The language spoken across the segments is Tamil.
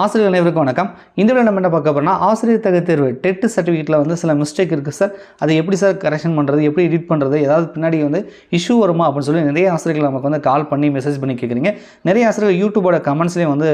ஆசிரியர் அனைவருக்கும் வணக்கம். இந்த வீடியோ நம்ம என்ன பார்க்க போகிறோம்னா ஆசிரியர் தகுதி தேர்வு டெட் சர்டிஃபிகேட்டில் வந்து சில மிஸ்டேக் இருக்குது சார் அதை எப்படி சார் கரெக்ஷன் பண்ணுறது எப்படி எடிட் பண்ணுறது ஏதாவது பின்னாடி வந்து இஷ்யூ வருமா அப்படின்னு சொல்லி நிறைய ஆசிரியர்கள் நமக்கு வந்து கால் பண்ணி மெசேஜ் பண்ணி கேட்குறீங்க நிறைய ஆசிரியர்கள் யூடியூபோட கமெண்ட்ஸ்லேயும் வந்து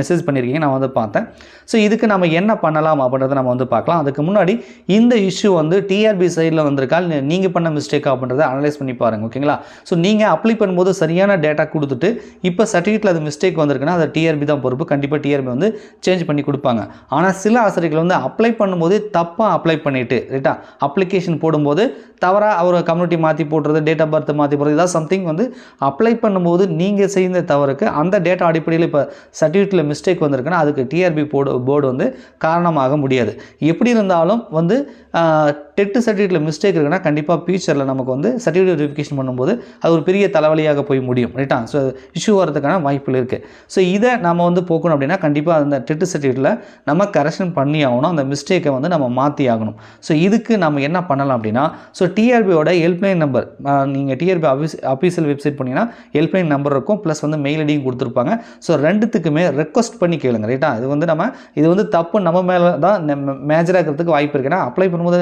மெசேஜ் பண்ணியிருக்கீங்க நான் வந்து பார்த்தேன். ஸோ இதுக்கு நம்ம என்ன பண்ணலாம் அப்படின்றத நம்ம வந்து பார்க்கலாம். அதுக்கு முன்னாடி இந்த இஷ்யூ வந்து டிஆர்பி சைடில் வந்திருக்கா நீங்கள் பண்ண மிஸ்டேக்கா அப்படின்றத அனலைஸ் பண்ணி பாருங்கள் ஓகேங்களா ஸோ நீங்கள் அப்ளை பண்ணும்போது சரியான டேட்டா கொடுத்துட்டு இப்போ சர்டிஃபிகேட்டில் அது மிஸ்டேக் வந்திருக்குன்னா அது டிஆர்பி தான் பொறுப்பு. கண்டிப்பாக டிஆர்பி வந்து சேஞ்ச் பண்ணி கொடுப்பாங்க. ஆனால் சில ஆசிரியர்கள் வந்து அப்ளை பண்ணும்போது தப்பாக அப்ளை பண்ணிவிட்டு ரைட்டா அப்ளிகேஷன் போடும்போது தவறாக அவர் கம்யூனிட்டி மாற்றி போடுறது டேட் ஆஃப் பர்த் மாற்றி போடுறது ஏதாவது சம்திங் வந்து அப்ளை பண்ணும்போது நீங்கள் செய்த தவறுக்கு அந்த டேட்டா அடிப்படையில் இப்போ சர்டிஃபிகேட்டில் மிஸ்டேக் வந்திருக்குன்னா அதுக்கு டிஆர்பி போர்டு போர்டு வந்து காரணமாக முடியாது. எப்படி இருந்தாலும் வந்து டெட்டு சர்டிஃபிகேட்டில் மிஸ்டேக் இருக்குன்னா கண்டிப்பாக ஃபியூச்சரில் நமக்கு வந்து சர்டிஃபிகேட் வெரிஃபிகேஷன் பண்ணும்போது அது ஒரு பெரிய தலைவலியாக போய் முடியும் ரைட்டா ஸோ இஷ்யூ வரதுக்கான வாய்ப்புகள் இருக்குது ஸோ இதை நம்ம வந்து போக்கணும் அப்படின்னா கண்டிப்பாக அந்த டெட்டு சர்டிஃபிகேட்டில் நம்ம கரெக்ஷன் பண்ணி ஆகணும். அந்த மிஸ்டேக்கை வந்து நம்ம மாற்றி ஆகணும். ஸோ இதுக்கு நம்ம என்ன பண்ணலாம் அப்படின்னா ஸோ டிஆர்பியோட ஹெல்ப்லைன் நம்பர் நீங்கள் டிஆர்பி ஆஃபீஸ் அஃபீஷியல் வெப்சைட் போனீங்கன்னா ஹெல்ப்லைன் நம்பர் இருக்கும். ப்ளஸ் வந்து மெயில் ஐடியும் கொடுத்துருப்பாங்க. ஸோ ரெண்டுத்துக்குமே ரெக்வஸ்ட் பண்ணி கேளுங்க ரைட்டா இது வந்து நம்ம இது வந்து தப்பு. நம்ம மேலே தான் மேஜராக இருக்கிறதுக்கு வாய்ப்பு இருக்குது ஏன்னா அப்ளை பண்ணும்போது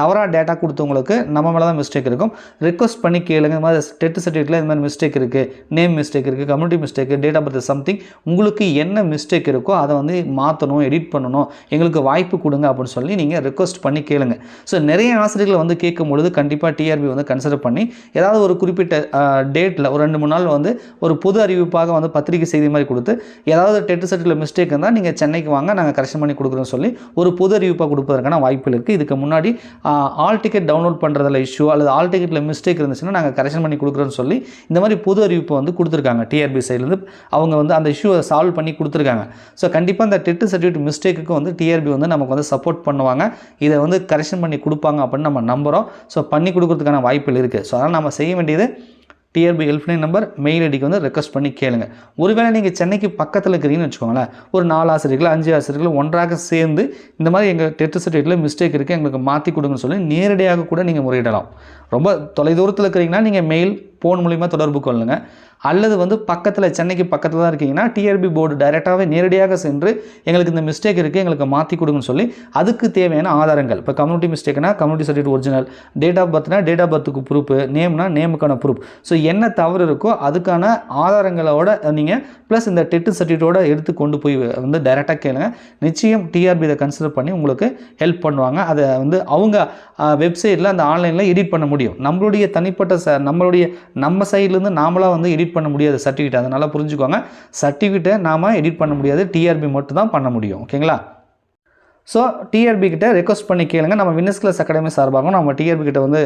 தவறாக டேட்டா கொடுத்தவங்களுக்கு நம்ம மேலே தான் மிஸ்டேக் இருக்கும். ரெக்வஸ்ட் பண்ணி கேளுங்க. இந்த மாதிரி டெட் சர்டிஃபிகேட்டில் இந்த மாதிரி மிஸ்டேக் இருக்குது நேம் மிஸ்டேக் இருக்குது community mistake date of birth something உங்களுக்கு என்ன மிஸ்டேக் இருக்கோ அதை வந்து மாற்றணும் எடிட் பண்ணணும் எங்களுக்கு வாய்ப்பு கொடுங்க அப்படின்னு சொல்லி நீங்கள் ரிக்வஸ்ட் பண்ணி கேளுங்க. ஸோ நிறைய ஆசிரியர்களை வந்து கேட்கும் பொழுது கண்டிப்பாக டிஆர்பி வந்து கன்சிடர் பண்ணி ஏதாவது ஒரு குறிப்பிட்ட டேட்டில் ஒரு ரெண்டு மூணு நாள் வந்து ஒரு பொது அறிவிப்பாக வந்து பத்திரிகை செய்தி மாதிரி கொடுத்து ஏதாவது டெட் செட்டில் மிஸ்டேக் இருந்தால் நீங்கள் சென்னைக்கு வாங்க நாங்கள் கரெக்ஷன் பண்ணி கொடுக்குறோம்னு சொல்லி ஒரு பொது அறிவிப்பாக கொடுப்பதற்கான வாய்ப்பு இருக்குது இதுக்கு முன்னாடி ஆல் டிக்கெட் டவுன்லோட் பண்ணுறதுல இஷ்யூ அல்லது ஆல் டிக்கெட்டில் மிஸ்டேக் இருந்துச்சுன்னா நாங்கள் கரெக்ஷன் பண்ணி கொடுக்குறோன்னு சொல்லி இந்த மாதிரி பொது அறிவிப்பு வந்து கொடுத்துருக்காங்க டிஆர்பி சைட்லேருந்து அவங்க வந்து அந்த இஷ்யூவை சால்வ் பண்ணி கொடுத்துருக்காங்க. ஸோ கண்டிப்பாக அந்த டெட்டு சர்டிஃபிகேட் மிஸ்டேக்கு வந்து டிஆர்பி வந்து நமக்கு வந்து சப்போர்ட் பண்ணுவாங்க. இதை வந்து கரெக்ஷன் பண்ணி கொடுப்பாங்க அப்படின்னு நம்ம நம்புகிறோம் ஸோ பண்ணி கொடுக்கறதுக்கான வாய்ப்புகள் இருக்குது ஸோ அதனால் நம்ம செய்ய வேண்டியது டிஆர்பி ஹெல்ப்லைன் நம்பர் மெயில் ஐடிக்கு வந்து ரெக்வஸ்ட் பண்ணி கேளுங்க. ஒருவேளை நீங்கள் சென்னைக்கு பக்கத்தில் இருக்கிறீங்கன்னு வச்சுக்கோங்களேன். ஒரு நாலு ஆசிரியர்கள் அஞ்சு ஆசிரியர்கள் ஒன்றாக சேர்ந்து இந்த மாதிரி எங்கள் டெட்டு சர்டிஃபிகேட்டில் மிஸ்டேக் இருக்குது எங்களுக்கு மாற்றி கொடுங்கன்னு சொல்லி நேரடியாக கூட நீங்கள் முறையிடலாம். ரொம்ப தொலைதூரத்தில் இருக்கிறீங்கன்னா நீங்கள் மெயில் ஃபோன் மூலிமா தொடர்பு கொள்ளுங்கள் அல்லது வந்து பக்கத்தில் சென்னைக்கு பக்கத்தில் தான் இருக்கீங்கன்னா டிஆர்பி போர்டு டைரெக்டாகவே நேரடியாக சென்று எங்களுக்கு இந்த மிஸ்டேக் இருக்குது எங்களுக்கு மாற்றி கொடுங்கன்னு சொல்லி அதுக்கு தேவையான ஆதாரங்கள். இப்போ community மிஸ்டேக்னா community certificate original date of பர்த்னா date of பர்த்துக்கு ப்ரூஃப் நேம்னா நேமுக்கான ப்ரூஃப் ஸோ என்ன தவறு இருக்கோ அதுக்கான ஆதாரங்களோட நீங்கள் ப்ளஸ் இந்த டெட்டு சர்டிஃபிகேட்டோட எடுத்து கொண்டு போய் வந்து டைரெக்டாக கேளுங்க. நிச்சயம் டிஆர்பி இதை கன்சிடர் பண்ணி உங்களுக்கு ஹெல்ப் பண்ணுவாங்க. அதை வந்து அவங்க வெப்சைட்டில் அந்த ஆன்லைனில் எடிட் பண்ண முடியும். நம்மளுடைய தனிப்பட்ட ச நம்மளுடைய நம்ம சைட்லேருந்து நாமளாக வந்து எடிட் எடிட் பண்ண முடியாது சர்டிஃபிகேட் அதனால் புரிஞ்சுக்கோங்க. சர்டிஃபிகேட்டை நாம் எடிட் பண்ண முடியாது. டிஆர்பி மட்டும் தான் பண்ண முடியும். ஓகேங்களா? ஸோ டிஆர்பி கிட்ட ரெக்வஸ்ட் பண்ணி கேளுங்க. நம்ம வின்னஸ் கிளாஸ் அகாடமி சார்பாகவும் நம்ம டிஆர்பி கிட்ட வந்து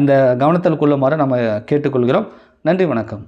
இந்த கவனத்தில் கொள்ளுமாறு நம்ம கேட்டுக்கொள்கிறோம். நன்றி வணக்கம்.